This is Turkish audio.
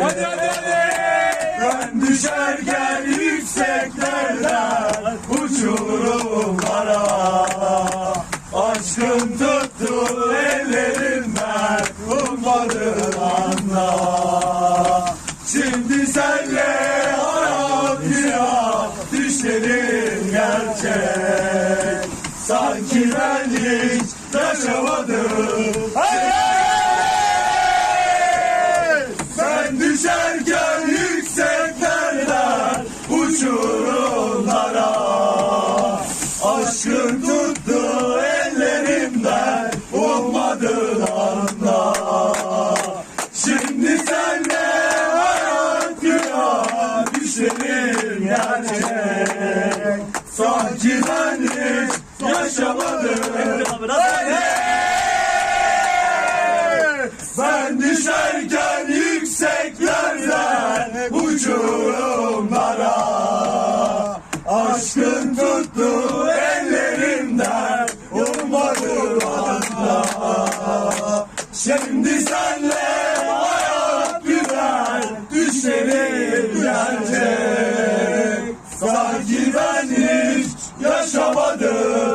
Hadi hadi hadi. Ben düşerken yükseklerden uçurumlara Aşkın tuttu ellerimden ummadığın anda. Şimdi senle harap ya düşlerin gerçek. Sanki ben hiç yaşamadım Aşkın tuttu ellerimden anda Şimdi senle hayat güya düşlerin gerçek Sanki ben hiç yaşamadım ben düşerken yükseklerden uçurumlara Şimdi senle hayat güzel, düşleri gülecek. Sanki ben hiç yaşamadım.